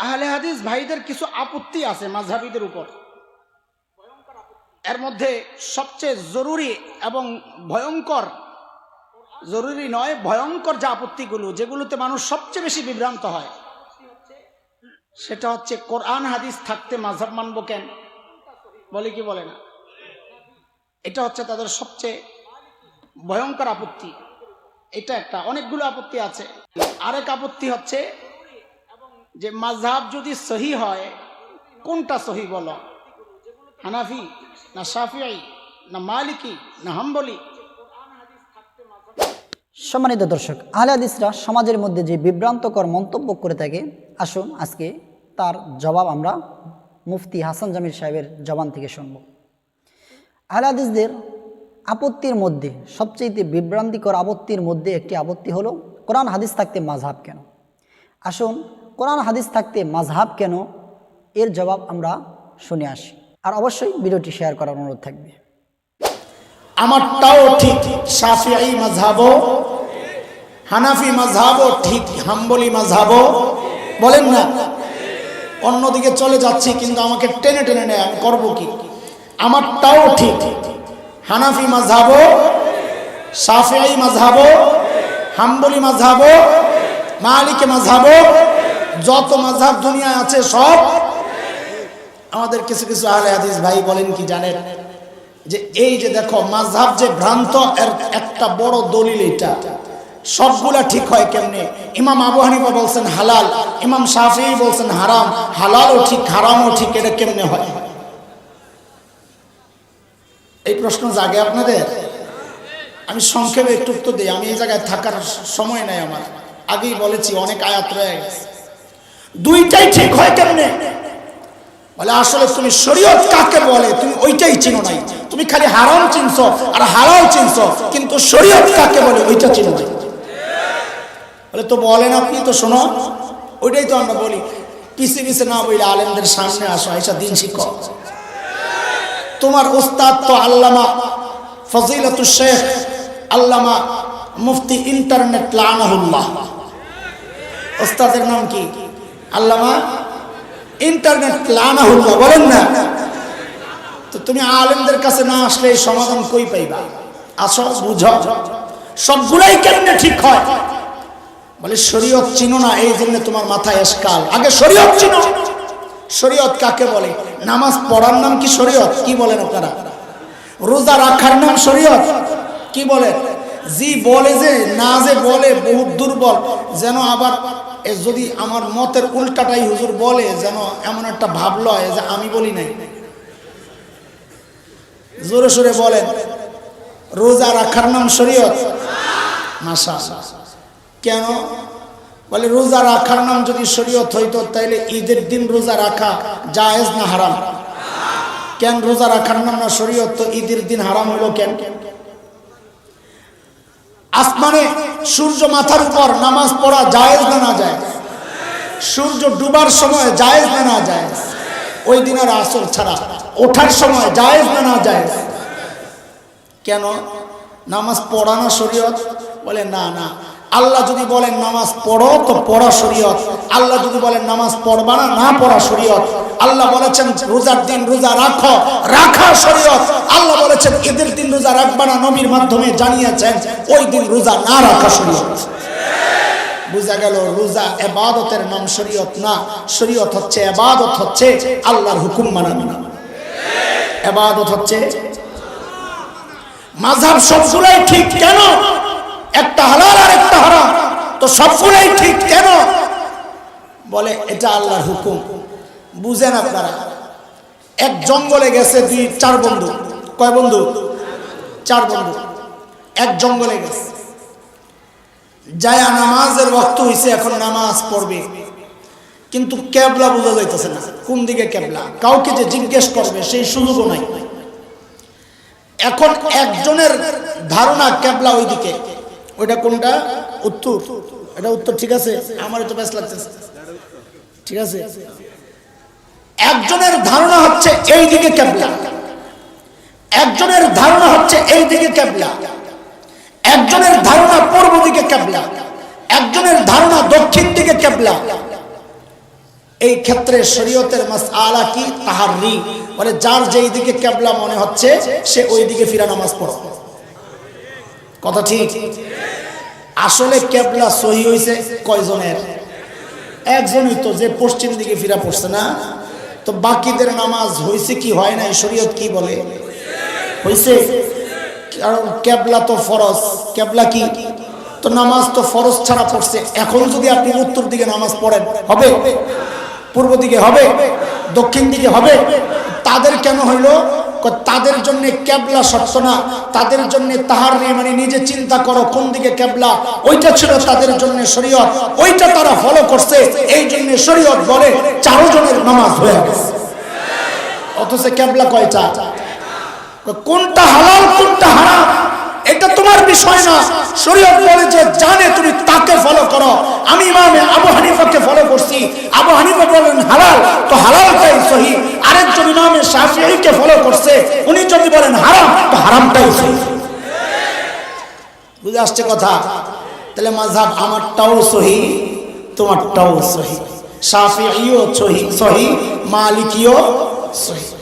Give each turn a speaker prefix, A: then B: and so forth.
A: আহলে হাদিস ভাইদের কিছু আপত্তি আছে মাঝহাবিদের উপর। এর মধ্যে সবচেয়ে জরুরি এবং ভয়ঙ্কর জরুরি নয় ভয়ঙ্কর যে আপত্তিগুলো যেগুলোতে মানুষ সবচেয়ে বেশি বিভ্রান্ত হয় সেটা হচ্ছে কোরআন হাদিস থাকতে মাঝহাব মানব কেন? বলে কি বলে না? এটা হচ্ছে তাদের সবচেয়ে ভয়ঙ্কর আপত্তি। এটা একটা অনেকগুলো আপত্তি আছে। আরেক আপত্তি হচ্ছে যে মাঝহাব যদি সহি হয়, কোনটা সহি বলো? হানাফি, না সাফিয়াই না মালিকি, না হাম্বলি?
B: সম্মানিত দর্শক, আহলে হাদিসরা সমাজের মধ্যে যে বিভ্রান্তকর মন্তব্য করে থাকে, আসুন আজকে তার জবাব আমরা মুফতি হাসান জামির সাহেবের জবান থেকে শুনব। আহলে হাদিসদের আপত্তির মধ্যে সবচেয়ে বিভ্রান্তিকর আপত্তির মধ্যে একটি আপত্তি হলো, কোরআন হাদিস থাকতে মাঝহাব কেন? আসুন কোরআন হাদিস থাকতে মাঝহাব কেন? এর জবাব আমরা শুনে আসি। আর অবশ্যই ভিডিওটি শেয়ার করার অনুরোধ থাকবে।
A: আমারটাও ঠিক, সাফিয়াই মাঝহাবও হানাফি মাঝহাবও ঠিক, হাম্বলি মাঝহাবও বলেন না, অন্যদিকে চলে যাচ্ছি কিন্তু আমাকে টেনে টেনে নেয়, আমি করব কি? আমারটাও ঠিক, হানাফি মাঝহাবও সাফিয়াই মাঝহাবও হাম্বলি মাঝহাবও মালিকে মাঝহাবও যত মাঝহাব দুনিয়ায় আছে সব। আমাদের কিছু কিছু আহলে হাদিস ভাই বলেন কি জানেন? যে এই যে দেখো, মাঝহাব যে ভ্রান্ত, এর একটা বড় দলিল এটা। সবগুলা ঠিক হয় কেমনে? ইমাম আবু হানিফা বলছেন হালাল, ইমাম শাফি বলছেন হারাম। হালালও ঠিক, হারামও ঠিক, এটা কেমনে হয়? এই প্রশ্ন জাগে আপনাদের? আমি সংক্ষেপে একটু উত্তর দিই, আমি এই জায়গায় থাকার সময় নাই আমার। আগেই বলেছি, অনেক আয়াত রয়ে গেছে। দুইটাই ঠিক হয় কেমনে? বলে, আসলে তুমি শরীয়ত কাকে বলে? তুমি ওইটাই চিনো নাই। তুমি খালি হারাম চিনছ আর হালাল চিনছ, কিন্তু শরীয়ত কাকে বলে ওইটা চিনো নাই। বলে, তো বলেন আপনি তো শোনো, ওইটাই তো আমরা বলি পিছে পিছে না বলে আলেমদের সামনে আসো আইসা দিন শিক্ষক তোমার ওস্তাদ তো আল্লামা ফজিলাতু শেখ, আল্লামা মুফতি ইন্টারনেট লানাহুল্লাহ। ওস্তাদের নাম কি? আল্লামা ইন্টারনেট লানা লানাহুল্লাহ বলেন না। তো তুমি আলেমদের কাছে না আসলে এই সমাধান কই পাইবা? আসো, বুঝ। সবগুলাই কেমনে ঠিক হয়? বলে, শরীয়ত চিনো না, এই জন্য তোমার মাথায় এসকাল। আগে শরীয়ত চিনো। শরীয়ত কাকে বলে? নামাজ পড়ার নাম কি শরীয়ত? কি বলেন আপনারা? রোজা রাখার নাম শরীয়ত? কি বলে? জি বলে যে, না যে বলে, বহুত দুর্বল। যেন আবার যদি আমার মতের উল্টাটাই হুজুর বলে যেন এমন একটা ভাব লয় যে আমি বলি নাই। জোরে সোরে বলেন, রোজা রাখার নাম শরীয়ত? কেন? বলে রোজা রাখার নাম যদি শরীয়ত হইতো, তাইলে ঈদের দিন রোজা রাখা জায়েজ না হারাম? কেন রোজা রাখার নাম না শরীয়ত? তো ঈদের দিন হারাম হলো কেন? আসমানে সূর্য মাথার উপর নামাজ পড়া জায়েজ না না যায় সূর্য ডুবার সময় জায়েজ না না যায় ওই দিনের আসর ছাড়া ওঠার সময় জায়েজ না না যায় কেন? নামাজ পড়ানো শরীয়ত? বলে, না না আল্লাহ যদি বলেন নামাজ পড়ো, তো পড়া শরীয়ত। আল্লাহ যদি বলেন নামাজ পড়বা না না পড়া শরীয়ত। আল্লাহ বলেছেন, রোজার দিন রোজা রাখো, রাখা শরীয়ত। আল্লাহ বলেছেন, ঈদের দিন রোজা রাখবা না, নবীর মাধ্যমে জানিয়েছেন, ওই দিন রোজা না রাখা শরীয়ত। বুঝা গেল, রোজা এবাদতের নাম শরীয়ত না। শরীয়ত হচ্ছে এবাদত হচ্ছে আল্লাহর হুকুম মানানো না। এবাদত হচ্ছে মাঝাব সবগুলাই ঠিক কেন? একটা হালাল তো সবগুলাই ঠিক কেন? বলে, এটা আল্লাহর হুকুম। বুঝেন আপনারা, এক জঙ্গলে গেছে দুই, চার বন্ধু। কয় বন্ধু? চার বন্ধু। এক জঙ্গলে গেছে। যায়া নামাজের রক্ত হইছে, এখন নামাজ পড়বে। কিন্তু ক্যাবলা বোঝা যাইতেছে না, কোন দিকে ক্যাবলা কাউকে যে জিজ্ঞেস করবে, সেই সুযোগও নাই। এখন একজনের ধারণা ক্যাবলা ওইদিকে। ওইটা কোনটা? উত্তর। এটা উত্তর, ঠিক আছে? আমার তো বেশ লাগতেছে। ঠিক আছে? একজনের ধারণা হচ্ছে এই দিকে ক্যাবলা। একজনের ধারণা হচ্ছে এই দিকে ক্যাবলা। একজনের ধারণা পূর্ব দিকে ক্যাবলা। একজনের ধারণা দক্ষিণ দিকে ক্যাবলা। এই ক্ষেত্রে শরীয়তের মাস আলা কি? তাহার বলে যার যেই দিকে কেবলা মনে হচ্ছে, সে ওই দিকে ফিরা নামাজ পড়ো। কথা ঠিক? আসলে কেবলা সহি হয়েছে কয়জনের? একজনই তো যে পশ্চিম দিকে ফিরা পড়ছে না। তো বাকিদের নামাজ হয়েছে কি হয় না শরীয়ত কি বলে? হয়েছে কারণ কেবলা তো ফরজ। কেবলা কি? তো নামাজ তো ফরজ ছাড়া পড়ছে। এখন যদি আপনি উত্তর দিকে নামাজ পড়েন, হবে? পূর্ব দিকে হবে? দক্ষিণ দিকে হবে? তাদের কেন হইল? তাদের জন্য ক্যাবলা সত্য না, তাদের জন্য তাহার মানে নিজে চিন্তা করো কোন দিকে ক্যাবলা। ওইটা ছিল তাদের জন্য শরীয়ত, ওইটা তারা ফলো করছে, এই জন্য শরীয়ত বলে চারো জনের নামাজ হয়ে গেছে। অথচ কেবলা কয়টা? কোনটা হালাল, কোনটা হারাম? এটা তোমার বিষয় না। শরীয়ত বলে যে জানে তুমি তাকে ফলো করো। আমি ইমামে আবু হানিফাকে ফলো করছি। আবু হানিফা বলেন, হালাল। তো হালালটাই সহি। আরেকজন ইমামে শাফিঈকে ফলো করছে। উনি যদি বলেন হারাম, তো হারামটাই সহি। বুঝে আসছে কথা? তাহলে মাঝহাব আমারটাও সহি, তোমারটাও সহি। শাফিঈও সহি সহি, মালিকিও সহি।